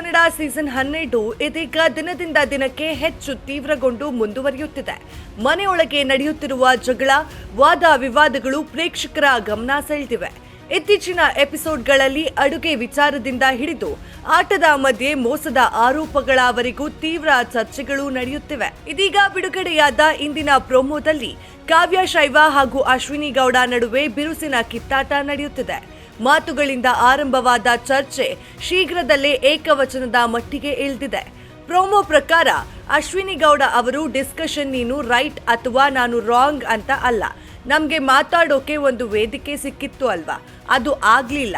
Kannada season ಹನ್ನೆರಡು ಇದೀಗ ದಿನದಿಂದ ದಿನಕ್ಕೆ ಹೆಚ್ಚು ತೀವ್ರಗೊಂಡು ಮುಂದುವರಿಯುತ್ತಿದೆ. ಮನೆಯೊಳಗೆ ನಡೆಯುತ್ತಿರುವ ಜಗಳ, ವಾದ ವಿವಾದಗಳು ಪ್ರೇಕ್ಷಕರ ಗಮನ ಸೆಳೆದಿವೆ. ಇತ್ತೀಚಿನ ಎಪಿಸೋಡ್ಗಳಲ್ಲಿ ಅಡುಗೆ ವಿಚಾರದಿಂದ ಹಿಡಿದು ಆಟದ ಮಧ್ಯೆ ಮೋಸದ ಆರೋಪಗಳವರೆಗೂ ತೀವ್ರ ಚರ್ಚೆಗಳು ನಡೆಯುತ್ತಿವೆ. ಇದೀಗ ಬಿಡುಗಡೆಯಾದ ಇಂದಿನ ಪ್ರೊಮೋದಲ್ಲಿ ಕಾವ್ಯ ಶೈವ ಹಾಗೂ ಅಶ್ವಿನಿ ಗೌಡ ನಡುವೆ ಬಿರುಸಿನ ಕಿತ್ತಾಟ ನಡೆಯುತ್ತಿದೆ. ಮಾತುಗಳಿಂದ ಆರಂಭವಾದ ಚರ್ಚೆ ಶೀಘ್ರದಲ್ಲೇ ಏಕವಚನದ ಮಟ್ಟಿಗೆ ಇಳಿದಿದೆ. ಪ್ರೋಮೋ ಪ್ರಕಾರ ಅಶ್ವಿನಿ ಗೌಡ ಅವರು ಡಿಸ್ಕಷನ್ ನೀನು ರೈಟ್ ಅಥವಾ ನಾನು ರಾಂಗ್ ಅಂತ ಅಲ್ಲ. ನಮಗೆ ಮಾತಾಡೋಕೆ ಒಂದು ವೇದಿಕೆ ಸಿಕ್ಕಿತ್ತು ಅಲ್ವಾ? ಅದು ಆಗ್ಲಿಲ್ಲ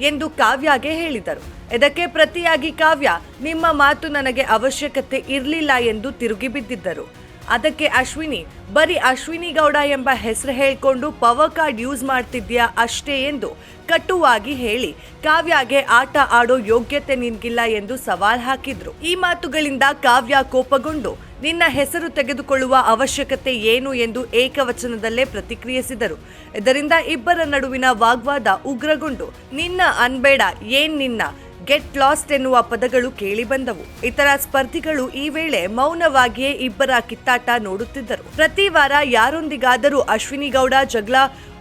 ಎಂದು ಕಾವ್ಯಗೆ ಹೇಳಿದರು. ಇದಕ್ಕೆ ಪ್ರತಿಯಾಗಿ ಕಾವ್ಯ, ನಿಮ್ಮ ಮಾತು ನನಗೆ ಅವಶ್ಯಕತೆ ಇರಲಿಲ್ಲ ಎಂದು ತಿರುಗಿ ಬಿದ್ದಿದ್ದರು. ಅದಕ್ಕೆ ಅಶ್ವಿನಿ, ಬರೀ ಅಶ್ವಿನಿ ಗೌಡ ಎಂಬ ಹೆಸರು ಹೇಳಿಕೊಂಡು ಪವರ್ ಕಾರ್ಡ್ ಯೂಸ್ ಮಾಡ್ತಿದ್ಯಾ ಅಷ್ಟೇ ಎಂದು ಕಟುವಾಗಿ ಹೇಳಿ ಕಾವ್ಯಗೆ ಆಟ ಆಡೋ ಯೋಗ್ಯತೆ ನಿನ್ಗಿಲ್ಲ ಎಂದು ಸವಾಲ್ ಹಾಕಿದ್ರು. ಈ ಮಾತುಗಳಿಂದ ಕಾವ್ಯ ಕೋಪಗೊಂಡು ನಿನ್ನ ಹೆಸರು ತೆಗೆದುಕೊಳ್ಳುವ ಅವಶ್ಯಕತೆ ಏನು ಎಂದು ಏಕವಚನದಲ್ಲೇ ಪ್ರತಿಕ್ರಿಯಿಸಿದರು. ಇದರಿಂದ ಇಬ್ಬರ ನಡುವಿನ ವಾಗ್ವಾದ ಉಗ್ರಗೊಂಡು, ನಿನ್ನ ಅನ್ಬೇಡ, ಏನ್ ನಿನ್ನ? ಗೆಟ್ ಲಾಸ್ಟ್ ಎನ್ನುವ ಪದಗಳು ಕೇಳಿಬಂದವು ಇತರ ಸ್ಪರ್ಧಿಗಳು ಈ ವೇಳೆ ಮೌನವಾಗಿಯೇ ಇಬ್ಬರ ಕಿತ್ತಾಟ ನೋಡುತ್ತಿದ್ದರು. ಪ್ರತಿ ವಾರ ಯಾರೊಂದಿಗಾದರೂ ಅಶ್ವಿನಿ ಗೌಡ ಜಗಳ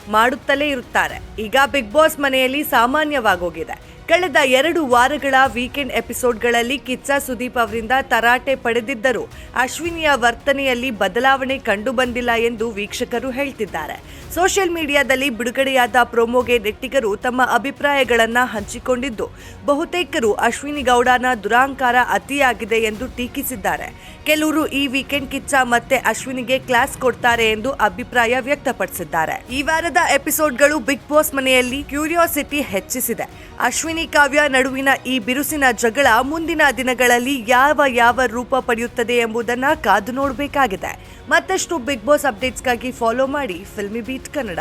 ಮಾಡುತ್ತಲೇ ಇರುತ್ತಾರೆ. ಈಗ ಬಿಗ್ ಬಾಸ್ ಮನೆಯಲ್ಲಿ ಸಾಮಾನ್ಯವಾಗೋಗಿದೆ ಕಳೆದ ಎರಡು ವಾರಗಳ ವೀಕೆಂಡ್ ಎಪಿಸೋಡ್ಗಳಲ್ಲಿ ಕಿಚ್ಚ ಸುದೀಪ್ ಅವರಿಂದ ತರಾಟೆ ಪಡೆದಿದ್ದರು ಅಶ್ವಿನಿಯ ವರ್ತನೆಯಲ್ಲಿ ಬದಲಾವಣೆ ಕಂಡು ಬಂದಿಲ್ಲ ಎಂದು ವೀಕ್ಷಕರು ಹೇಳ್ತಿದ್ದಾರೆ. ಸೋಷಿಯಲ್ ಮೀಡಿಯಾದಲ್ಲಿ ಬಿಡುಗಡೆಯಾದ ಪ್ರೊಮೋಗೆ ನೆಟ್ಟಿಗರು ತಮ್ಮ ಅಭಿಪ್ರಾಯಗಳನ್ನು ಹಂಚಿಕೊಂಡಿದ್ದು, ಬಹುತೇಕರು ಅಶ್ವಿನಿ ಗೌಡನ ದುರಾಂಕಾರ ಅತಿಯಾಗಿದೆ ಎಂದು ಟೀಕಿಸಿದ್ದಾರೆ. ಕೆಲವರು ಈ ವೀಕೆಂಡ್ ಕಿಚ್ಚ ಮತ್ತೆ ಅಶ್ವಿನಿಗೆ ಕ್ಲಾಸ್ ಕೊಡ್ತಾರೆ ಎಂದು ಅಭಿಪ್ರಾಯ ವ್ಯಕ್ತಪಡಿಸಿದ್ದಾರೆ. ಈ ವಾರದ ಎಪಿಸೋಡ್ಗಳು ಬಿಗ್ ಬಾಸ್ ಮನೆಯಲ್ಲಿ ಕ್ಯೂರಿಯಾಸಿಟಿ ಹೆಚ್ಚಿಸಿದೆ. ಅಶ್ವಿನಿ ಕಾವ್ಯ ನಡುವಿನ ಈ ಬಿರುಸಿನ ಜಗಳ ಮುಂದಿನ ದಿನಗಳಲ್ಲಿ ಯಾವ ಯಾವ ರೂಪ ಪಡೆಯುತ್ತದೆ ಎಂಬುದನ್ನು ಕಾದು ನೋಡಬೇಕಾಗಿದೆ. ಮತ್ತಷ್ಟು ಬಿಗ್ ಬಾಸ್ ಅಪ್ಡೇಟ್ಸ್ಗಾಗಿ ಫಾಲೋ ಮಾಡಿ ಫಿಲ್ಮಿ ಬೀಟ್ ಕನ್ನಡ.